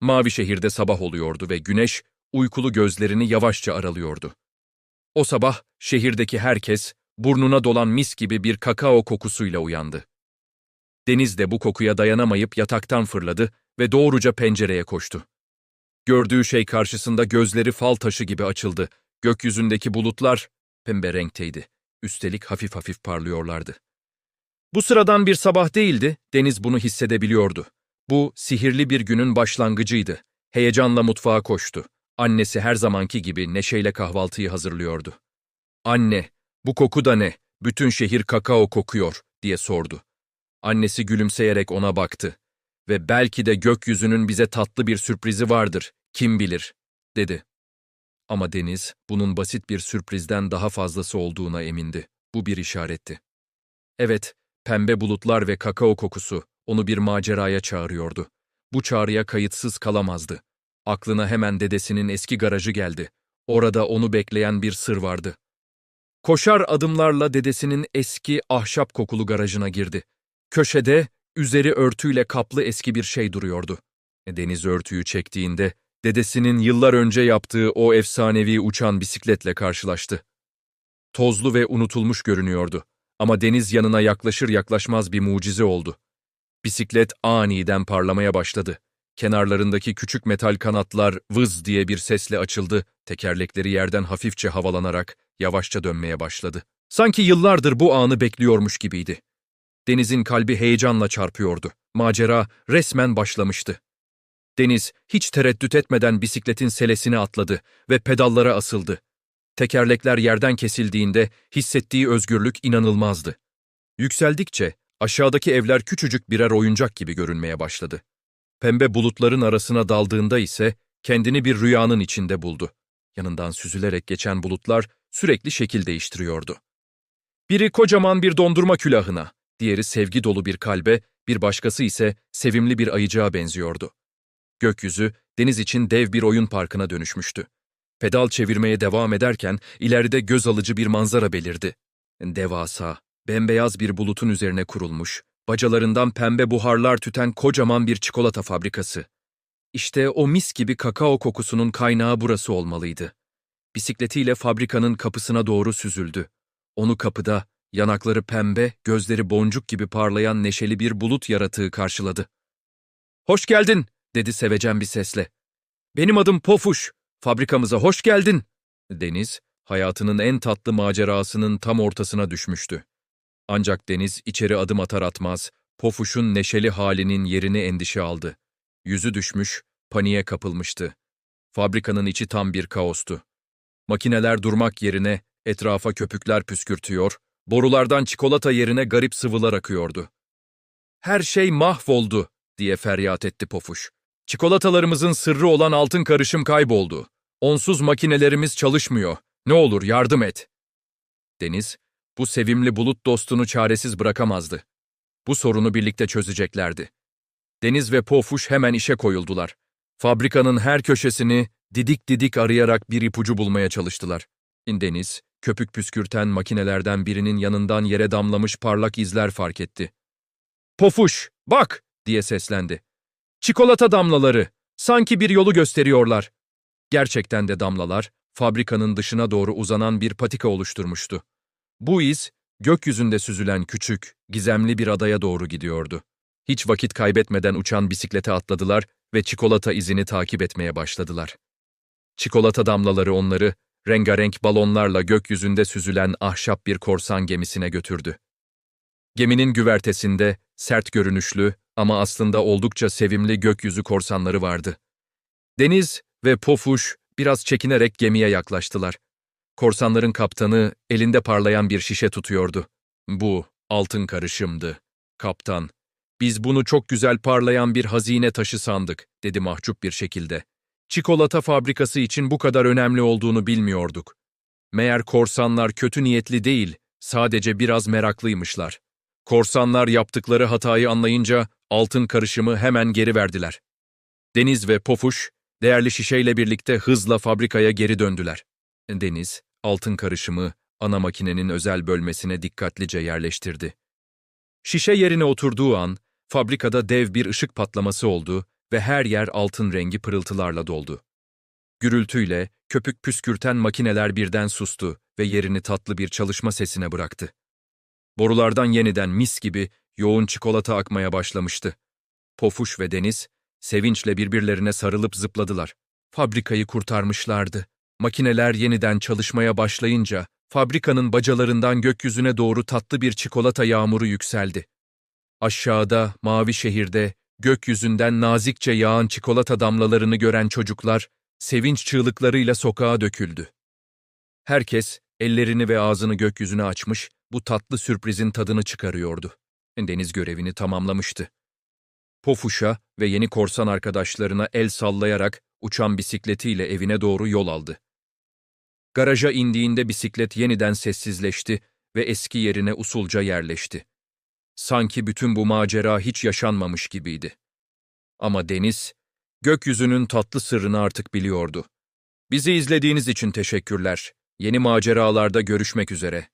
mavi şehirde sabah oluyordu ve güneş uykulu gözlerini yavaşça aralıyordu. O sabah şehirdeki herkes burnuna dolan mis gibi bir kakao kokusuyla uyandı. Deniz de bu kokuya dayanamayıp yataktan fırladı ve doğruca pencereye koştu. Gördüğü şey karşısında gözleri fal taşı gibi açıldı. Gökyüzündeki bulutlar pembe renkteydi. Üstelik hafif hafif parlıyorlardı. Bu sıradan bir sabah değildi, Deniz bunu hissedebiliyordu. Bu sihirli bir günün başlangıcıydı. Heyecanla mutfağa koştu. Annesi her zamanki gibi neşeyle kahvaltıyı hazırlıyordu. Anne, bu koku da ne? Bütün şehir kakao kokuyor, diye sordu. Annesi gülümseyerek ona baktı. Ve belki de gökyüzünün bize tatlı bir sürprizi vardır, kim bilir, dedi. Ama Deniz, bunun basit bir sürprizden daha fazlası olduğuna emindi. Bu bir işaretti. Evet, pembe bulutlar ve kakao kokusu onu bir maceraya çağırıyordu. Bu çağrıya kayıtsız kalamazdı. Aklına hemen dedesinin eski garajı geldi. Orada onu bekleyen bir sır vardı. Koşar adımlarla dedesinin eski ahşap kokulu garajına girdi. Köşede, üzeri örtüyle kaplı eski bir şey duruyordu. Deniz örtüyü çektiğinde, dedesinin yıllar önce yaptığı o efsanevi uçan bisikletle karşılaştı. Tozlu ve unutulmuş görünüyordu. Ama deniz yanına yaklaşır yaklaşmaz bir mucize oldu. Bisiklet aniden parlamaya başladı. Kenarlarındaki küçük metal kanatlar vız diye bir sesle açıldı, tekerlekleri yerden hafifçe havalanarak yavaşça dönmeye başladı. Sanki yıllardır bu anı bekliyormuş gibiydi. Deniz'in kalbi heyecanla çarpıyordu. Macera resmen başlamıştı. Deniz hiç tereddüt etmeden bisikletin selesine atladı ve pedallara asıldı. Tekerlekler yerden kesildiğinde hissettiği özgürlük inanılmazdı. Yükseldikçe aşağıdaki evler küçücük birer oyuncak gibi görünmeye başladı. Pembe bulutların arasına daldığında ise kendini bir rüyanın içinde buldu. Yanından süzülerek geçen bulutlar sürekli şekil değiştiriyordu. Biri kocaman bir dondurma külahına, diğeri sevgi dolu bir kalbe, bir başkası ise sevimli bir ayıcığa benziyordu. Gökyüzü, deniz için dev bir oyun parkına dönüşmüştü. Pedal çevirmeye devam ederken ileride göz alıcı bir manzara belirdi. Devasa, bembeyaz bir bulutun üzerine kurulmuş, bacalarından pembe buharlar tüten kocaman bir çikolata fabrikası. İşte o mis gibi kakao kokusunun kaynağı burası olmalıydı. Bisikletiyle fabrikanın kapısına doğru süzüldü. Onu kapıda, yanakları pembe, gözleri boncuk gibi parlayan neşeli bir bulut yaratığı karşıladı. ''Hoş geldin!'' dedi sevecen bir sesle. ''Benim adım Pofuş, fabrikamıza hoş geldin!'' Deniz, hayatının en tatlı macerasının tam ortasına düşmüştü. Ancak Deniz içeri adım atar atmaz, Pofuş'un neşeli halinin yerini endişe aldı. Yüzü düşmüş, paniğe kapılmıştı. Fabrikanın içi tam bir kaostu. Makineler durmak yerine etrafa köpükler püskürtüyor, borulardan çikolata yerine garip sıvılar akıyordu. Her şey mahvoldu, diye feryat etti Pofuş. Çikolatalarımızın sırrı olan altın karışım kayboldu. Onsuz makinelerimiz çalışmıyor. Ne olur yardım et. Deniz, bu sevimli bulut dostunu çaresiz bırakamazdı. Bu sorunu birlikte çözeceklerdi. Deniz ve Pofuş hemen işe koyuldular. Fabrikanın her köşesini didik didik arayarak bir ipucu bulmaya çalıştılar. Deniz, köpük püskürten makinelerden birinin yanından yere damlamış parlak izler fark etti. Pofuş, bak! diye seslendi. Çikolata damlaları, sanki bir yolu gösteriyorlar. Gerçekten de damlalar, fabrikanın dışına doğru uzanan bir patika oluşturmuştu. Bu iz, gökyüzünde süzülen küçük, gizemli bir adaya doğru gidiyordu. Hiç vakit kaybetmeden uçan bisiklete atladılar ve çikolata izini takip etmeye başladılar. Çikolata damlaları onları, rengarenk balonlarla gökyüzünde süzülen ahşap bir korsan gemisine götürdü. Geminin güvertesinde sert görünüşlü ama aslında oldukça sevimli gökyüzü korsanları vardı. Deniz ve Pofuş biraz çekinerek gemiye yaklaştılar. Korsanların kaptanı elinde parlayan bir şişe tutuyordu. Bu altın karışımdı. Kaptan, biz bunu çok güzel parlayan bir hazine taşı sandık, dedi mahcup bir şekilde. Çikolata fabrikası için bu kadar önemli olduğunu bilmiyorduk. Meğer korsanlar kötü niyetli değil, sadece biraz meraklıymışlar. Korsanlar yaptıkları hatayı anlayınca altın karışımı hemen geri verdiler. Deniz ve Pofuş, değerli şişeyle birlikte hızla fabrikaya geri döndüler. Deniz, altın karışımı ana makinenin özel bölmesine dikkatlice yerleştirdi. Şişe yerine oturduğu an, fabrikada dev bir ışık patlaması oldu ve her yer altın rengi pırıltılarla doldu. Gürültüyle köpük püskürten makineler birden sustu ve yerini tatlı bir çalışma sesine bıraktı. Borulardan yeniden mis gibi yoğun çikolata akmaya başlamıştı. Pofuş ve Deniz sevinçle birbirlerine sarılıp zıpladılar. Fabrikayı kurtarmışlardı. Makineler yeniden çalışmaya başlayınca fabrikanın bacalarından gökyüzüne doğru tatlı bir çikolata yağmuru yükseldi. Aşağıda, mavi şehirde, gökyüzünden nazikçe yağan çikolata damlalarını gören çocuklar, sevinç çığlıklarıyla sokağa döküldü. Herkes, ellerini ve ağzını gökyüzüne açmış, bu tatlı sürprizin tadını çıkarıyordu. Deniz görevini tamamlamıştı. Pofuş'a ve yeni korsan arkadaşlarına el sallayarak uçan bisikletiyle evine doğru yol aldı. Garaja indiğinde bisiklet yeniden sessizleşti ve eski yerine usulca yerleşti. Sanki bütün bu macera hiç yaşanmamış gibiydi. Ama Deniz, gökyüzünün tatlı sırrını artık biliyordu. Bizi izlediğiniz için teşekkürler. Yeni maceralarda görüşmek üzere.